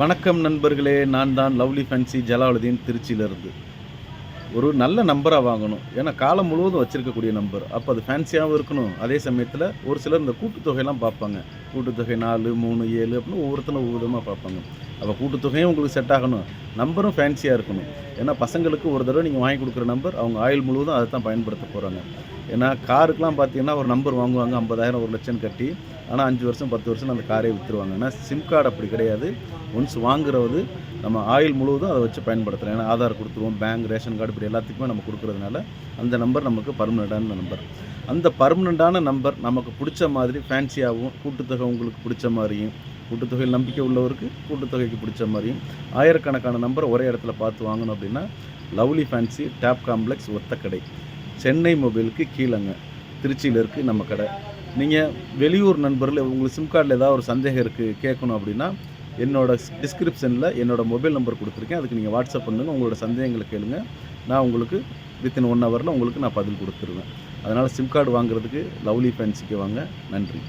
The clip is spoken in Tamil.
வணக்கம் நண்பர்களே நான் தான் லவ்லி ஃபேன்சி ஜலாலுதீன் திருச்சியிலேருந்து. ஒரு நல்ல நம்பராக வாங்கணும். ஏன்னா காலம் முழுவதும் வச்சுருக்கக்கூடிய நம்பர். அப்போ அது ஃபேன்சியாகவும் இருக்கணும். அதே சமயத்தில் ஒரு சிலர் இந்த கூட்டுத்தொகையெல்லாம் பார்ப்பாங்க. கூட்டுத்தொகை நாலு மூணு ஏழு அப்படின்னு ஒவ்வொருத்தரும் ஒவ்வொரு விதமாக பார்ப்பாங்க. அப்போ கூட்டுத்தொகையும் உங்களுக்கு செட் ஆகணும். நம்பரும் ஃபேன்சியாக இருக்கணும். ஏன்னா பசங்களுக்கு ஒரு தடவை நீங்கள் வாங்கி கொடுக்குற நம்பர் அவங்க ஆயில் முழுவதும் அதை தான் பயன்படுத்த போகிறாங்க ஏன்னா காருக்கெலாம் பார்த்தீங்கன்னா ஒரு நம்பர் வாங்குவாங்க ஐம்பதாயிரம் ஒரு லட்சம் கட்டி ஆனால் அஞ்சு வருஷம் பத்து வருஷம் அந்த காரே விற்றுருவாங்க ஏன்னா சிம் கார்டு அப்படி கிடையாது. ஒன்ஸ் வாங்குறது நம்ம ஆயில் முழுவதும் அதை வச்சு பயன்படுத்துகிறோம் ஏன்னா ஆதார் கொடுத்துருவோம் பேங்க் ரேஷன் கார்டு இப்படி எல்லாத்துக்குமே நம்ம கொடுக்குறதுனால அந்த நம்பர் நமக்கு பர்மனெண்ட்டான நம்பர் அந்த பர்மனெண்ட்டான நம்பர் நமக்கு பிடிச்ச மாதிரி ஃபேன்சியாகவும் கூட்டுத்தொகை உங்களுக்கு பிடிச்ச மாதிரியும் கூட்டுத்தொகையில் நம்பிக்கை உள்ளவருக்கு கூட்டுத்தொகைக்கு பிடிச்ச மாதிரியும் ஆயிரக்கணக்கான நம்பரை ஒரே இடத்துல பார்த்து வாங்கணும் அப்படின்னா லவ்லி ஃபேன்சி டேப் காம்ப்ளெக்ஸ் ஒத்தக்கடை சென்னை மொபைலுக்கு கீழங்க. திருச்சியில் இருக்குது நம்ம கடை. நீங்கள் வெளியூர் நண்பர்கள் உங்களுக்கு சிம் கார்டில் ஏதாவது ஒரு சந்தேகம் இருக்குது கேட்கணும் அப்படின்னா என்னோட டிஸ்கிரிப்ஷனில் என்னோட மொபைல் நம்பர் கொடுத்துருக்கேன். அதுக்கு நீங்கள் வாட்ஸ்அப் பண்ணுங்கள் உங்களோட சந்தேகங்களை கேளுங்க. நான் உங்களுக்கு வித்தின் ஒன் ஹவரில் உங்களுக்கு நான் பதில் கொடுத்துருவேன். அதனால் சிம் கார்டு வாங்குறதுக்கு லவ்லி ஃபேன்சிக்கு வாங்க. நன்றி.